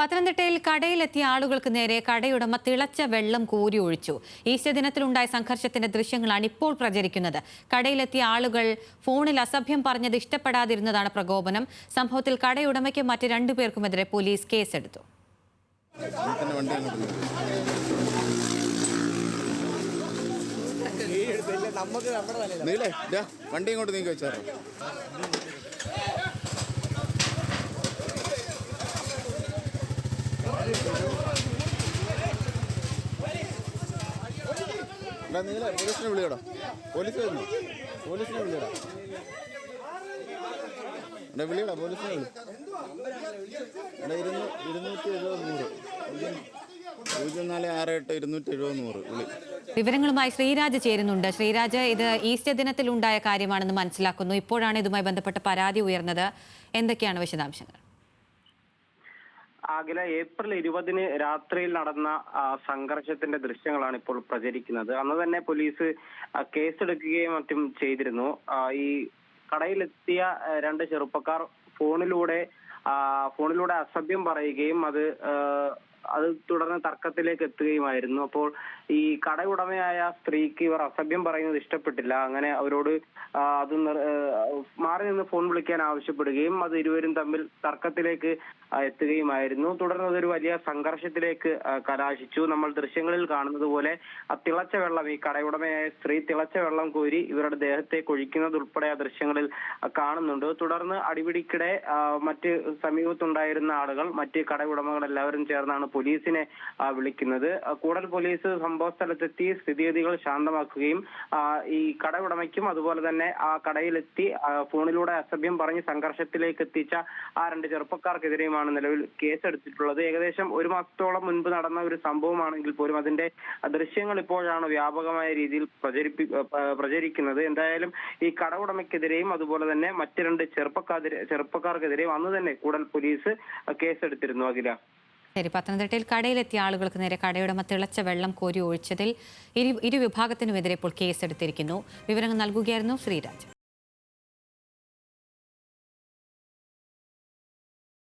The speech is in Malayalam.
പത്തനംതിട്ടയിൽ കടയിലെത്തിയ ആളുകൾക്ക് നേരെ കടയുടമ തിളച്ച വെള്ളം കോരി ഒഴിച്ചു. ഈസ്റ്റർ ദിനത്തിലുണ്ടായ സംഘർഷത്തിന്റെ ദൃശ്യങ്ങളാണ് ഇപ്പോൾ പ്രചരിക്കുന്നത്. കടയിലെത്തിയ ആളുകൾ ഫോണിൽ അസഭ്യം പറഞ്ഞത് ഇഷ്ടപ്പെടാതിരുന്നതാണ് പ്രകോപനം. സംഭവത്തിൽ കടയുടമയ്ക്കും മറ്റ് രണ്ടുപേർക്കുമെതിരെ പോലീസ് കേസെടുത്തു. വണ്ടി ഇങ്ങോട്ട് നീക്കി വെച്ചാറോ എടാ നീല പോലീസിനെ വിളിയടാ. പോലീസ് വരുന്നു. പോലീസിനെ വിളിയടാ. എടാ വിളിയടാ പോലീസിനെ വിളി. എടാ ഇരുന്നൂ ഇരുന്നൂറ്റി എഴുപത് നൂറ്. പൂജ്യം നാല് ആറ് എട്ട് ഇരുന്നൂറ്റി എഴുപത് നൂറ്. വിളി. വിവരങ്ങളുമായി ശ്രീരാജ് ചേരുന്നുണ്ട്. ശ്രീരാജ് ഇത് ഈസ്റ്റർ ദിനത്തിൽ ഉണ്ടായ കാര്യമാണെന്ന് മനസ്സിലാക്കുന്നു. ഇപ്പോഴാണ് ഇതുമായി ബന്ധപ്പെട്ട പരാതി ഉയർന്നത്. എന്തൊക്കെയാണ് വിശദാംശങ്ങൾ? അഖില ഏപ്രിൽ ഇരുപതിന് രാത്രിയിൽ നടന്ന സംഘർഷത്തിന്റെ ദൃശ്യങ്ങളാണ് ഇപ്പോൾ പ്രചരിക്കുന്നത്. അന്ന് തന്നെ പോലീസ് കേസെടുക്കുകയും മറ്റും ചെയ്തിരുന്നു. ഈ കടയിലെത്തിയ രണ്ട് ചെറുപ്പക്കാർ ഫോണിലൂടെ ഫോണിലൂടെ അസഭ്യം പറയുകയും അത് അത് തുടർന്ന് തർക്കത്തിലേക്ക് എത്തുകയുമായിരുന്നു. അപ്പോൾ ഈ കടയുടമയായ സ്ത്രീക്ക് ഇവർ അസഭ്യം പറയുന്നത് ഇഷ്ടപ്പെട്ടില്ല. അങ്ങനെ അവരോട് അത് മാറി നിന്ന് ഫോൺ വിളിക്കാൻ ആവശ്യപ്പെടുകയും അത് ഇരുവരും തമ്മിൽ തർക്കത്തിലേക്ക് എത്തുകയുമായിരുന്നു. തുടർന്ന് അതൊരു വലിയ സംഘർഷത്തിലേക്ക് കലാശിച്ചു. നമ്മൾ ദൃശ്യങ്ങളിൽ കാണുന്നത് പോലെ ആ തിളച്ച വെള്ളം ഈ കടയുടമയായ സ്ത്രീ തിളച്ച വെള്ളം കോരി ഇവരുടെ ദേഹത്തെ കൊഴിക്കുന്നത് ഉൾപ്പെടെ ആ ദൃശ്യങ്ങളിൽ കാണുന്നുണ്ട്. തുടർന്ന് അടിപിടിക്കിടെ മറ്റ് സമീപത്തുണ്ടായിരുന്ന ആളുകൾ മറ്റ് കടയുടമകൾ എല്ലാവരും ചേർന്നാണ് പോലീസിനെ വിളിക്കുന്നത്. കൂടൽ പോലീസ് സംഭവ സ്ഥലത്തെത്തി സ്ഥിതിഗതികൾ ശാന്തമാക്കുകയും ഈ കട ഉടമയ്ക്കും അതുപോലെ തന്നെ ആ കടയിലെത്തി ഫോണിലൂടെ അസഭ്യം പറഞ്ഞ് സംഘർഷത്തിലേക്ക് എത്തിച്ച ആ രണ്ട് ചെറുപ്പക്കാർക്കെതിരെയുമാണ് നിലവിൽ കേസെടുത്തിട്ടുള്ളത്. ഏകദേശം ഒരു മാസത്തോളം മുൻപ് നടന്ന ഒരു സംഭവമാണെങ്കിൽ പോലും അതിന്റെ ദൃശ്യങ്ങൾ ഇപ്പോഴാണ് വ്യാപകമായ രീതിയിൽ പ്രചരിപ്പി പ്രചരിക്കുന്നത്. എന്തായാലും ഈ കട ഉടമയ്ക്കെതിരെയും അതുപോലെ തന്നെ മറ്റു രണ്ട് ചെറുപ്പക്കാർ ചെറുപ്പക്കാർക്കെതിരെയും അന്ന് തന്നെ കൂടൽ പോലീസ് കേസെടുത്തിരുന്നു അഖില. ശരി പത്തനംതിട്ടയിൽ കടയിലെത്തിയ ആളുകൾക്ക് നേരെ കടയുടമ തിളച്ച വെള്ളം കോരി ഒഴിച്ചതിൽ ഇരു ഇരുവിഭാഗത്തിനുമെതിരെ ഇപ്പോൾ കേസെടുത്തിരിക്കുന്നു. വിവരങ്ങൾ നൽകുകയായിരുന്നു ശ്രീരാജ്